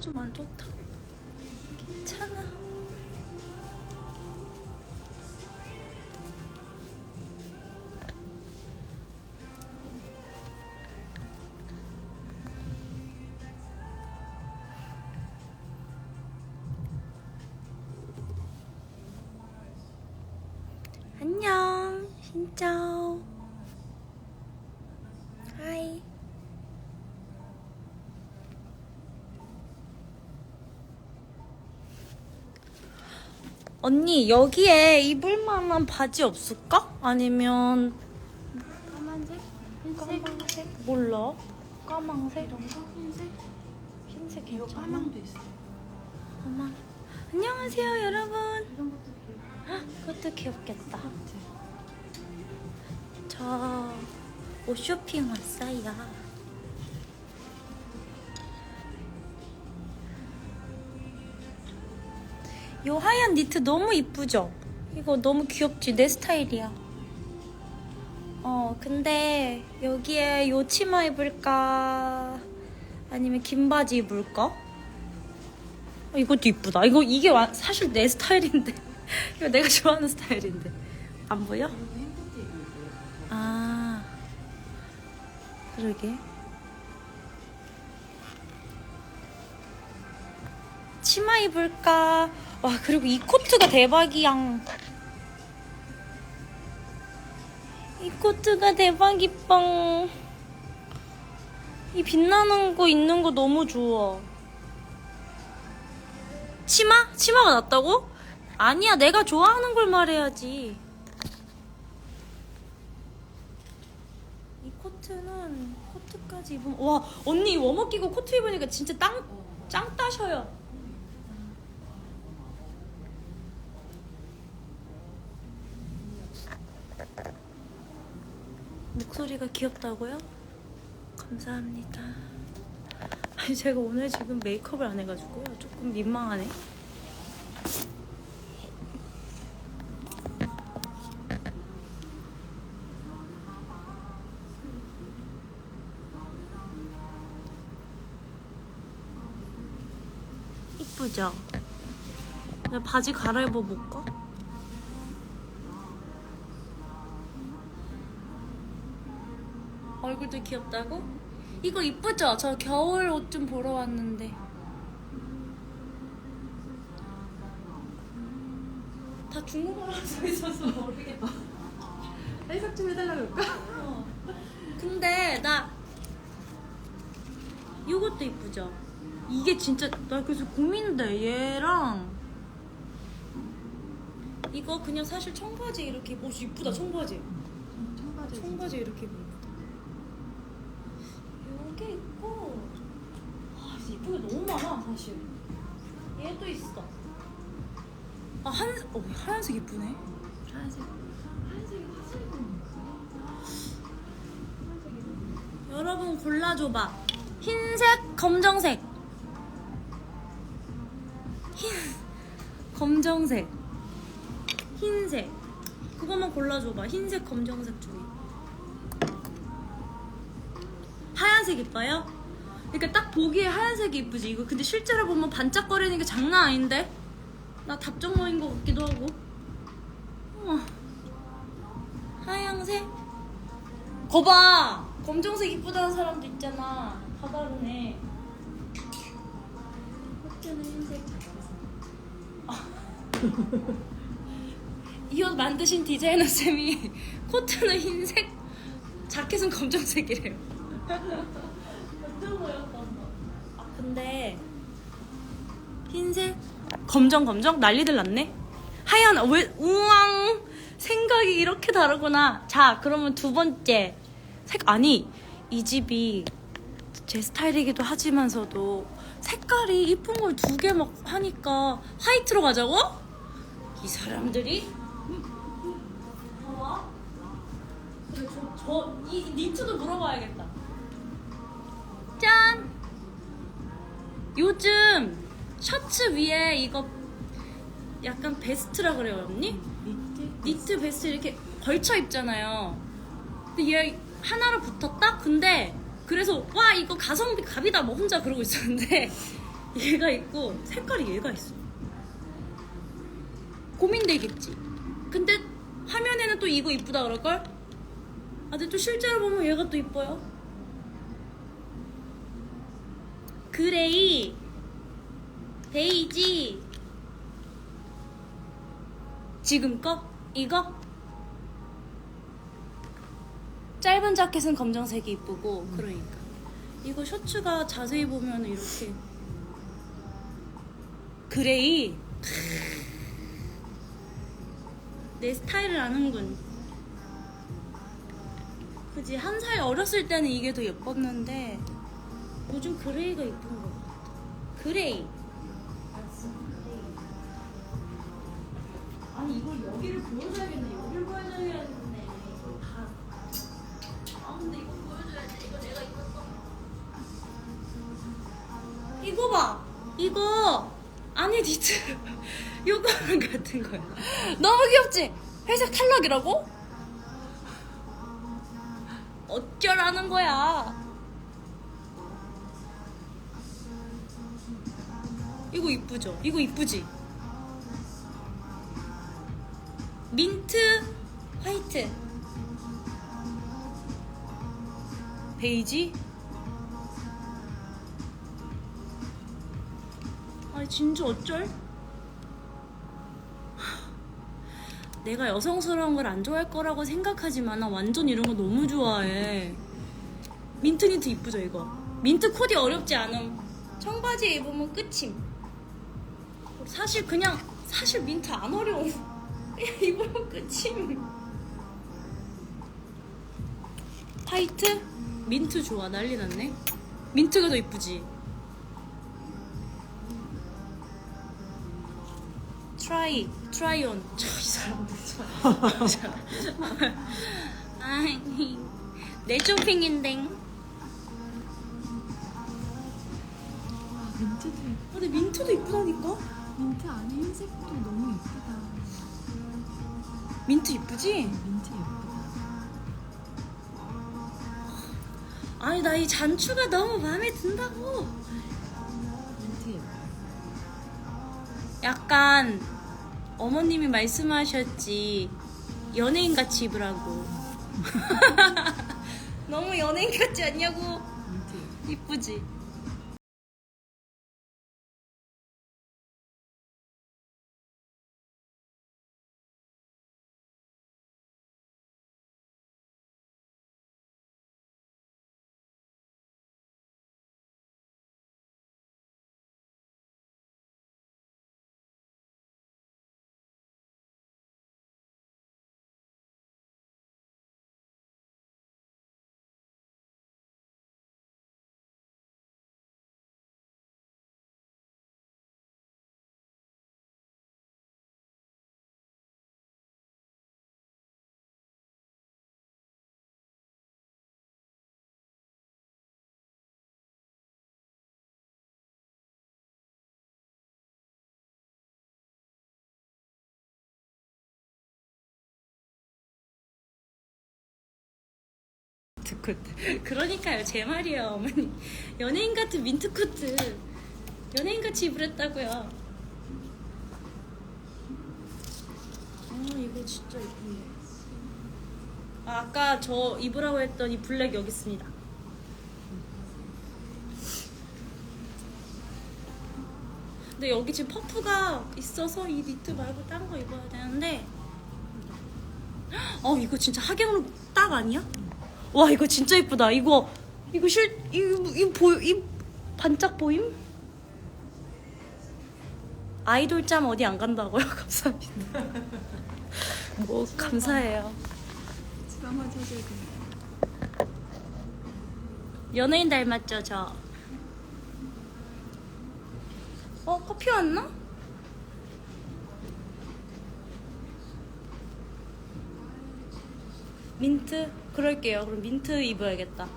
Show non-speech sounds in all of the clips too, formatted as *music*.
좀 안 좋다. 괜찮아. 안녕, 신짜오. 하이. 언니 여기에 입을 만한 바지 없을까? 아니면 까만색? 흰색? 까만색? 몰라. 까만색? 이런 거? 흰색? 흰색 이거? 까만도 있어. 까만. 안녕하세요 여러분. 이런 것도. 헉, 그것도 귀엽겠다. 그치? 저옷 쇼핑 왔어요. 요 하얀 니트 너무 이쁘죠? 이거 너무 귀엽지? 내 스타일이야. 어, 근데 여기에 요 치마 입을까? 아니면 긴 바지 입을까? 어, 이것도 이쁘다. 이거 이게 와- 사실 내 스타일인데. *laughs* 이거 내가 좋아하는 스타일인데. 안 보여? 아, 그러게. 치마 입을까? 와, 그리고 이 코트가 대박이야. 이 코트가 대박이빵. 이 빛나는 거 있는 거 너무 좋아. 치마? 치마가 낫다고? 아니야, 내가 좋아하는 걸 말해야지. 이 코트는 코트까지 입으면 와 언니 워머 끼고 코트 입으니까 진짜 땅, 짱 따셔요 목소리가 귀엽다고요? 감사합니다 아니 제가 오늘 지금 메이크업을 안 해가지고요 조금 민망하네 이쁘죠? 나 바지 갈아입어 볼까? 얼굴도 귀엽다고? 이거 이쁘죠? 저 겨울 옷 좀 보러 왔는데 다 중국어로 *laughs* 써 있어서 모르겠다 해석 좀 해달라고 그럴까? 어. 근데 나 이것도 이쁘죠? 이게 진짜 나 그래서 고민돼 얘랑 이거 그냥 사실 청바지 이렇게 입- 오 이쁘다 청바지 청바지. 청바지 이렇게 입으면 요게 있고 아 이쁘게 너무 많아 사실 얘도 있어 아 한, 어, 하얀색 이쁘네 하얀색. 하얀색이 여러분 골라줘봐. 흰색, 검정색. 흰, 검정색. 흰색. 그것만 골라줘봐. 흰색, 검정색 중에. 하얀색 이뻐요? 그러니까 딱 보기에 하얀색이 이쁘지. 이거 근데 실제로 보면 반짝거리는 게 장난 아닌데? 나 답정너인 것 같기도 하고. 우와. 하얀색? 거봐! 검정색 이쁘다는 사람도 있잖아. 다 다르네. 코트는 흰색. *laughs* 이옷 만드신 디자이너 쌤이 *laughs* 코트는 흰색, 자켓은 검정색이래요. 아 근데 흰색, 검정 검정 난리들 났네. 하얀 왜 우왕 생각이 이렇게 다르구나. 자 그러면 두 번째 색 아니 이 집이 제 스타일이기도 하지만서도 색깔이 이쁜 걸 두 개 막 하니까 화이트로 가자고? 이 사람들이 봐봐. 저, 저, 이 니트도 물어봐야겠다. 짠! 요즘 셔츠 위에 이거 약간 베스트라 그래요, 언니? 니트? 니트 베스트 이렇게 걸쳐 입잖아요. 근데 얘 하나로 붙었다? 근데 그래서 와 이거 가성비 갑이다 뭐 혼자 그러고 있었는데 *laughs* 얘가 있고 색깔이 얘가 있어. 고민되겠지. 근데 화면에는 또 이거 이쁘다 그럴걸? 아, 근데 또 실제로 보면 얘가 또 이뻐요. 그레이, 베이지, 지금 거? 이거? 짧은 자켓은 검정색이 이쁘고 그러니까. 이거 셔츠가 자세히 보면 이렇게. 그레이? 내 스타일을 아는군. 그지? 한 살 어렸을 때는 이게 더 예뻤는데 요즘 그레이가 예쁜 것 같아. 그레이. 아니 이걸 여기를 보여줘야겠네. 여기를 보여줘야겠네. 다. 아 근데 이거 보여줘야 돼 이거 내가 입었어 이거 봐. 이거 안에 니트 요거랑 *laughs* 같은 거야. 너무 귀엽지? 회색 탈락이라고? 어쩌라는 거야 이거 이쁘죠? 이거 이쁘지? 민트 화이트 베이지 아니 진짜 어쩔? *laughs* 내가 여성스러운 걸 안 좋아할 거라고 생각하지만 나 완전 이런 거 너무 좋아해 민트 니트 이쁘죠 이거 민트 코디 어렵지 않음 청바지 입으면 끝임 사실 그냥 사실 민트 안 어려워. *laughs* 그냥 입으면 끝임. 화이트? 민트 좋아. 난리 났네. 민트가 더 이쁘지. 트라이 트라이온. 이 사람들 참 *laughs* 아니. 내 쇼핑인데. 아 근데 민트도 이쁘다니까 민트 안에 흰색도 너무 예쁘다. 민트 이쁘지? 민트 예쁘다. 아니 나 이 잔추가 너무 마음에 든다고 민트 예뻐. 약간 어머님이 말씀하셨지 연예인 같이 입으라고 *laughs* 너무 연예인 같지 않냐고 민트 예뻐. 이쁘지 민트코트. *laughs* 그러니까요 제 말이에요 어머니. 연예인 같은 민트코트. 연예인 같이 입으랬다고요. 아 이거 진짜 이쁜데 아, 아까 저 입으라고 했던 이 블랙 여기 있습니다. 근데 여기 지금 퍼프가 있어서 이 니트 말고 딴 거 입어야 되는데. 어 이거 진짜 하경으로 딱 아니야? 와 이거 진짜 이쁘다 이거 이거 실 이거 이거 보이 이 반짝 보임? 아이돌 짬 어디 안 간다고요? *laughs* 감사합니다. 뭐 감사해요. 드라마 찾아야 돼. 연예인 닮았죠 저. 어 커피 왔나? 민트 그럴게요. 그럼 민트 입어야겠다.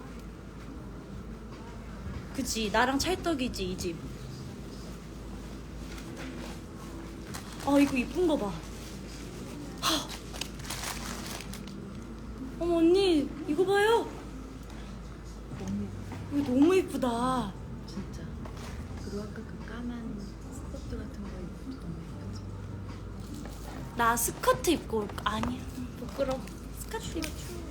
그지 나랑 찰떡이지 이 집. 아 이거 이쁜 거 봐. 하. 어머 언니 이거 봐요. 이거 너무 이쁘다. 진짜. 그리고 아까 그 까만 스커트 같은 거 입고 너무 예쁘지? 나 스커트 입고 올까? 아니야 부끄러워 스커트 입고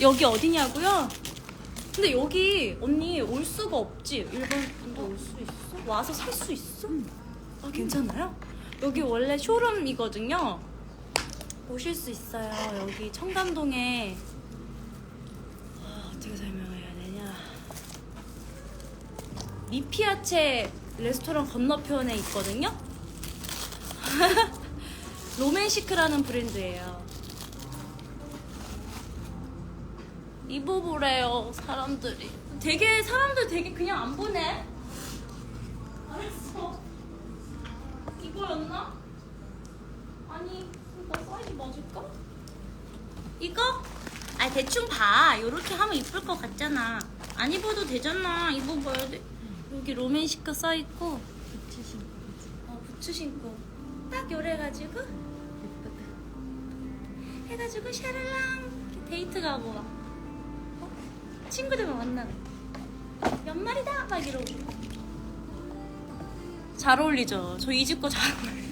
여기 어디냐고요? 근데 여기 언니 올 수가 없지 일본 분도 올 수 있어? 와서 살 수 있어? 아 괜찮아요? 여기 원래 쇼룸이거든요 오실 수 있어요 여기 청담동에 아, 어떻게 설명해야 되냐 니피아체 레스토랑 건너편에 있거든요. *laughs* 로맨시크라는 브랜드예요. 입어보래요 사람들이. 되게 사람들 되게 그냥 안 보네. 알았어. 이거였나? 아니 이거 사이즈 맞을까? 이거? 아 대충 봐. 요렇게 하면 이쁠 것 같잖아. 안 입어도 되잖아. 입어봐야 돼. 여기 로맨시크 써있고 부츠 신고? 어, 부츠 신고 딱 요래가지고 예쁘다 해가지고 샤랄랑 데이트 가고 막 어? 친구들만 만나는 연말이다 막 이러고 잘 어울리죠? 저 이 집 거 잘 어울려요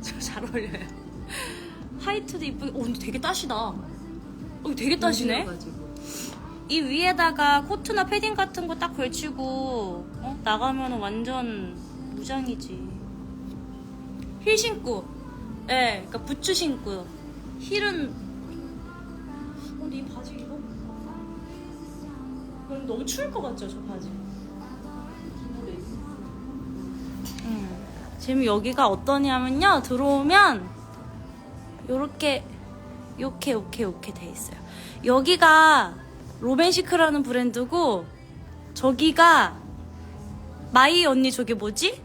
*laughs* 저 잘 어울려요 화이트도 이쁘게 어 근데 되게 따시다 어 되게 따시네 이 위에다가 코트나 패딩 같은 거 딱 걸치고 어? 나가면 완전 무장이지. 힐 신고, 예, 네, 그러니까 부츠 신고, 힐은. 어, 근데 이 바지. 그럼 너무 추울 것 같죠, 저 바지. 음. 지금 여기가 어떠냐면요, 들어오면 요렇게 요렇게 요렇게 요렇게 돼 있어요. 여기가 로맨시크라는 브랜드고 저기가 마이 언니 저게 뭐지?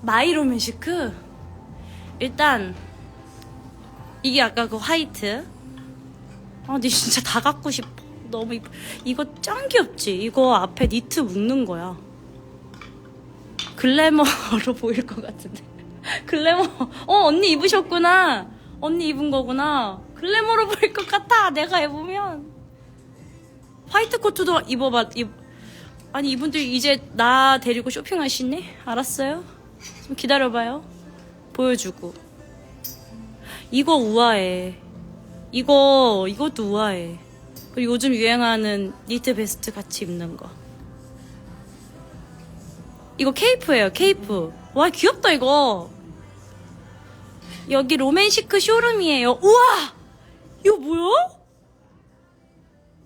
마이 로맨시크. 일단 이게 아까 그 화이트. 아, 근데 진짜 다 갖고 싶어. 너무 이뻐. 이거 짱 귀엽지? 이거 앞에 니트 묶는 거야. 글래머로 *laughs* 보일 것 같은데. 글래머. 어, 언니 입으셨구나. 언니 입은 거구나. 글래머로 보일 것 같아. 내가 입으면. 화이트 코트도 입어봐. 입... 아니, 이분들 이제 나 데리고 쇼핑하시네? 알았어요? 좀 기다려봐요. 보여주고. 이거 우아해. 이거, 이것도 우아해. 그리고 요즘 유행하는 니트 베스트 같이 입는 거. 이거 케이프예요, 케이프. 와, 귀엽다, 이거. 여기 로맨시크 쇼룸이에요. 우와! 이거 뭐야?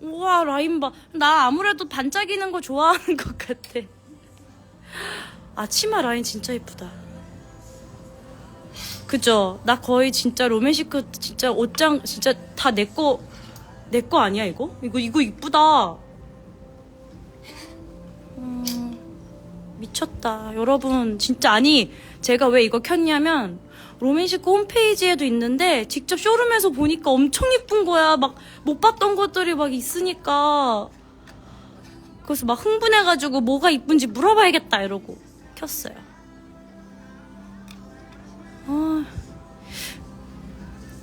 우와, 라인 봐. 나 아무래도 반짝이는 거 좋아하는 것 같아. 아, 치마 라인 진짜 이쁘다. 그죠? 나 거의 진짜 로맨시크 진짜 옷장 진짜 다 내 거, 내 거 아니야, 이거? 이거, 이거 이쁘다. 음, 미쳤다. 여러분, 진짜, 아니, 제가 왜 이거 켰냐면, 로맨시크 홈페이지에도 있는데, 직접 쇼룸에서 보니까 엄청 이쁜 거야. 막, 못 봤던 것들이 막 있으니까. 그래서 막 흥분해가지고 뭐가 이쁜지 물어봐야겠다, 이러고 켰어요. 아,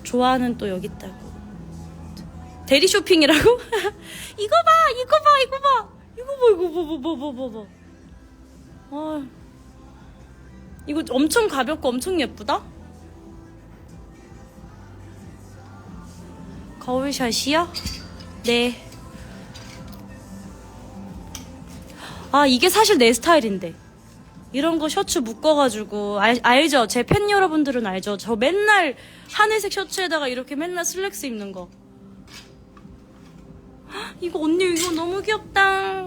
좋아하는 또 여기 있다고. 대리 쇼핑이라고? *laughs* 이거 봐, 이거 봐, 이거 봐, 이거 봐, 이거 봐, 봐, 봐, 봐, 봐. 아, 이거 엄청 가볍고 엄청 예쁘다. 거울샷이요? 네. 아, 이게 사실 내 스타일인데. 이런 거 셔츠 묶어가지고 알, 알죠? 제 팬 여러분들은 알죠? 저 맨날 하늘색 셔츠에다가 이렇게 맨날 슬랙스 입는 거. 헉, 이거 언니 이거 너무 귀엽다.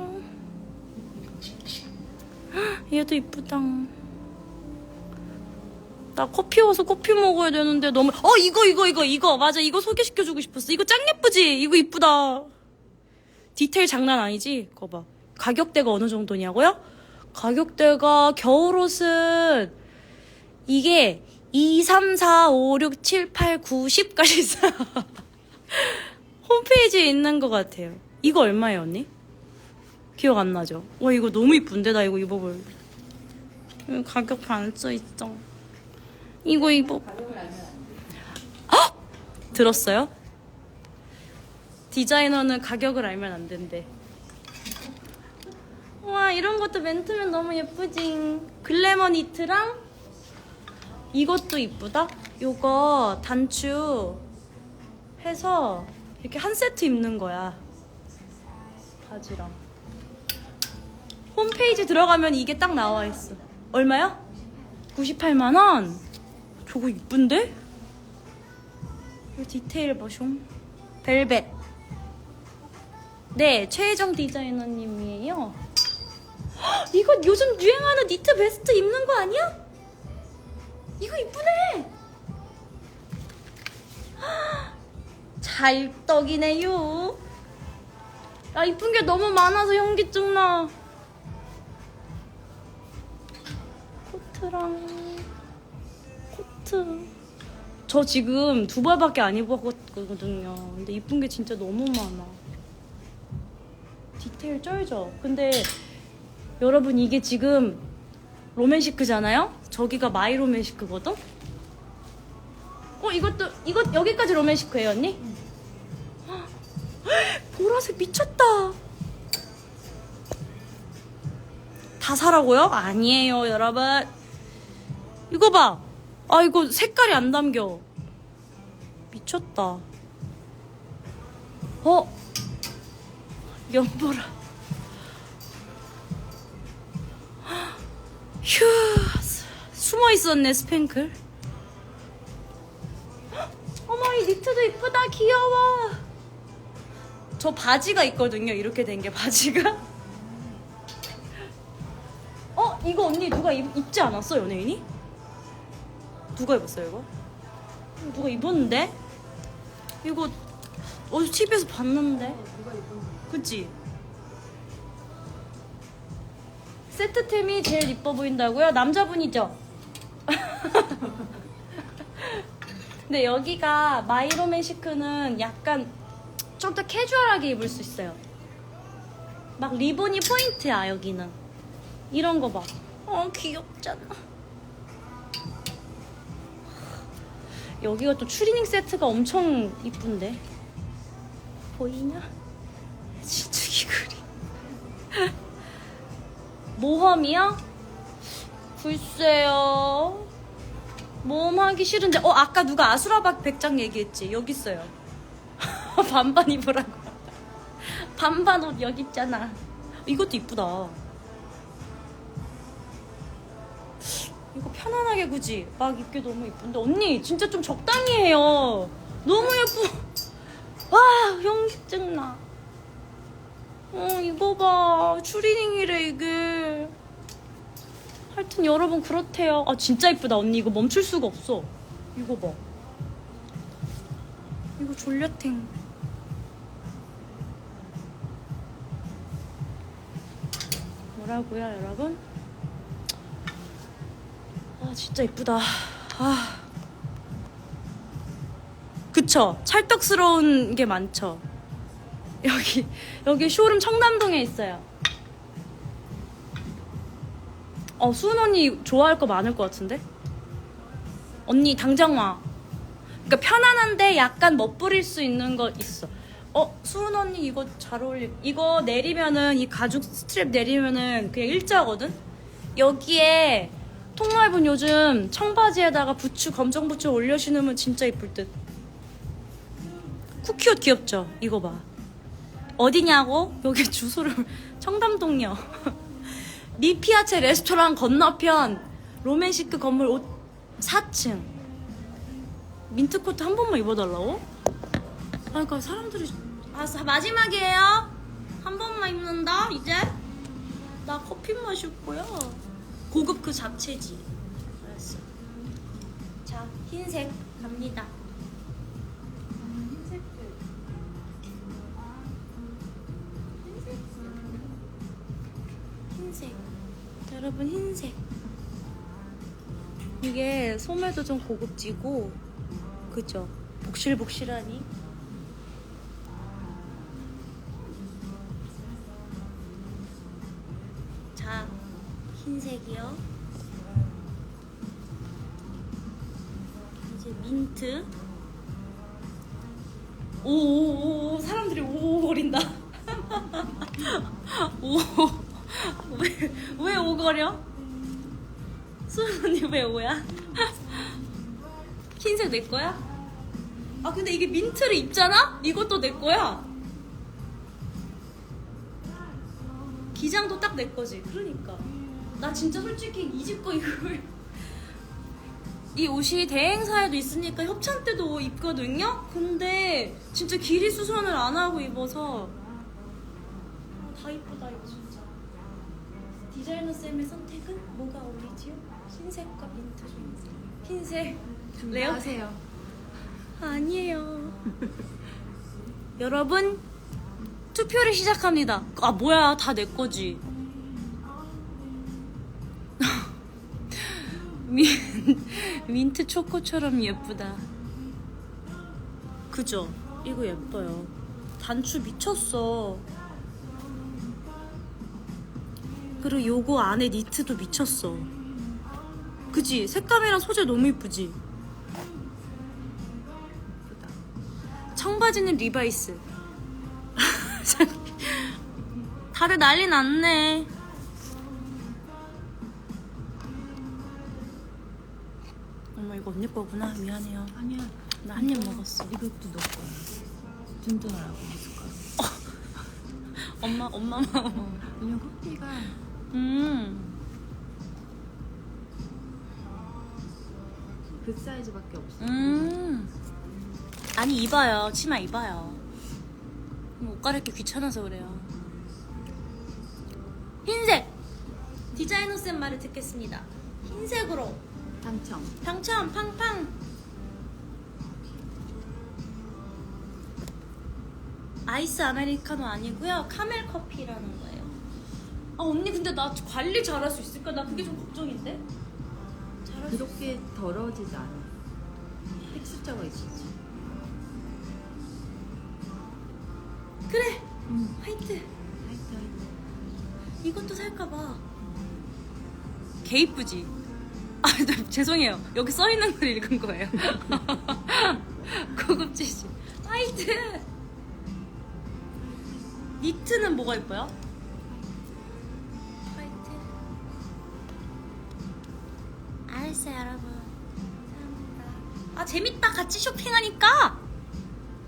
헉, 얘도 이쁘다. 나 커피 와서 커피 먹어야 되는데 너무 어 이거 이거 이거 이거 맞아 이거 소개시켜 주고 싶었어. 이거 짱 예쁘지? 이거 이쁘다. 디테일 장난 아니지? 그거 봐. 가격대가 어느 정도냐고요? 가격대가 겨울옷은 이게 2, 3, 4, 5, 6, 7, 8, 9, 10까지 있어요. *laughs* 홈페이지에 있는 것 같아요. 이거 얼마예요, 언니? 기억 안 나죠? 와, 이거 너무 이쁜데? 나 이거 입어볼. 여기 가격 안 써있어. 이거 입어. 헉! 들었어요? 디자이너는 가격을 알면 안 된대. 와 이런 것도 맨투맨 너무 예쁘지. 글래머 니트랑 이것도 이쁘다. 요거 단추 해서 이렇게 한 세트 입는 거야. 바지랑. 홈페이지 들어가면 이게 딱 나와 있어. 얼마야? 98만 원. 저거 이쁜데? 이 디테일 보숑. 벨벳. 네, 최혜정 디자이너님이에요. 헉, 이거 요즘 유행하는 니트 베스트 입는 거 아니야? 이거 이쁘네. 헉, 찰떡이네요. 아 이쁜 게 너무 많아서 현기증 나. 코트랑 코트. 저 지금 두 벌밖에 안 입었거든요. 근데 이쁜 게 진짜 너무 많아. 디테일 쩔죠? 근데 여러분 이게 지금 로맨시크잖아요? 저기가 마이 로맨시크거든? 어 이것도 이것 여기까지 로맨시크예요 언니? 헉, *gasps* 보라색 미쳤다. 다 사라고요? 아니에요 여러분. 이거 봐. 아 이거 색깔이 안 담겨. 미쳤다. 어? 연보라. *gasps* 휴 숨어 있었네 스팽클. *gasps* 어머 이 니트도 이쁘다 귀여워. 저 바지가 있거든요 이렇게 된 게 바지가. 어 이거 언니 누가 입, 입지 않았어 연예인이? 누가 입었어요 이거? 누가 입었는데? 이거 어디 TV에서 봤는데? 그치? 세트템이 제일 이뻐 보인다고요? 남자분이죠? *laughs* 근데 여기가 마이로맨시크는 약간 좀 더 캐주얼하게 입을 수 있어요. 막 리본이 포인트야 여기는. 이런 거 봐. 어 귀엽잖아. 여기가 또 추리닝 세트가 엄청 이쁜데. 보이냐? *laughs* 진짜 그림. *laughs* 모험이요? 글쎄요. 모험 하기 싫은데, 어, 아까 누가 아수라박 백장 얘기했지? 여기 있어요. *laughs* 반반 입으라고. 반반 옷 여기 있잖아. 이것도 이쁘다. 이거 편안하게 굳이 막 입기 너무 이쁜데 언니 진짜 좀 적당히 해요. 너무 예뻐. 와 현기증 나. 어 이거 봐 추리닝이래 이게. 하여튼 여러분 그렇대요. 아 진짜 이쁘다 언니 이거 멈출 수가 없어. 이거 봐. 이거 졸려탱. 뭐라고요 여러분? 아 진짜 이쁘다. 아 그쵸? 찰떡스러운 게 많죠. 여기 여기 쇼룸 청담동에 있어요. 어 수은 언니 좋아할 거 많을 것 같은데? 언니 당장 와. 그러니까 편안한데 약간 멋부릴 수 있는 거 있어. 어 수은 언니 이거 잘 어울리. 이거 내리면은 이 가죽 스트랩 내리면은 그냥 일자거든. 여기에 통넓은 요즘 청바지에다가 부츠 검정 부츠 올려 신으면 진짜 이쁠 듯. 쿠키옷 귀엽죠? 이거 봐. 어디냐고? 여기 *laughs* 주소를 청담동이요. *laughs* 미피아체 레스토랑 건너편 로맨시크 건물 5, 4층. 민트 코트 한 번만 입어달라고? 아, 그러니까 사람들이 아 사- 마지막이에요. 한 번만 입는다 이제. 나 커피 거야. 고급 그 잡채지. 알았어. 자 흰색 갑니다. 흰색. 여러분 흰색. 이게 소매도 좀 고급지고 그죠? 복실복실하니. 이제 민트. 오오오 사람들이 입술이 오거린다. *laughs* 오. 왜, 왜 오거려? 수연 언니 왜 오야? *laughs* 흰색 내 거야? 아 근데 이게 민트를 입잖아? 이것도 내 거야. 기장도 딱 내 거지. 그러니까 나 진짜 솔직히 이 집 거 이걸 이 옷이 대행사에도 있으니까 협찬 때도 입거든요. 근데 진짜 길이 수선을 안 하고 입어서 아, 다 이쁘다 이거 진짜. 디자이너 쌤의 선택은 뭐가 어울리지요? 흰색과 민트 중에서 흰색. 레어? 하세요. 아니에요. 여러분 투표를 시작합니다. 아 뭐야 다 내 거지. 민, 민트 초코처럼 예쁘다. 그죠? 이거 예뻐요. 단추 미쳤어. 그리고 요거 안에 니트도 미쳤어. 그지? 색감이랑 소재 너무 이쁘지? 청바지는 리바이스. *laughs* 다들 난리 났네. 어머 이거 언니 거구나. 미안해요. 아니야. 나 한 입 먹었어. 이것도 너 거야. 든든하라고 숟가락. *laughs* 엄마 엄마 마음. 어, 왜냐면 커피가 음. 그 사이즈밖에 없어. 음. 아니 입어요. 치마 입어요. 음, 옷 갈아입기 귀찮아서 그래요. 흰색. 디자이너 쌤 말을 듣겠습니다. 흰색으로 당첨. 당첨 팡팡. 아이스 아메리카노 아니고요. 카멜 커피라는 거예요. 아 언니 근데 나 관리 잘할 수 있을까? 나 그게 좀 걱정인데. 잘할 수 그렇게 더러워지지 않아. 텍스처가 있었지. 그래. 응. 화이트. 하이트. 이것도 살까 봐. 개 이쁘지? 아, 나, 죄송해요. 여기 써 있는 걸 읽은 거예요. *laughs* 고급지시. 화이트! 니트는 뭐가 이뻐요? 화이트. 알았어요, 여러분. 감사합니다. 아, 재밌다. 같이 쇼핑하니까.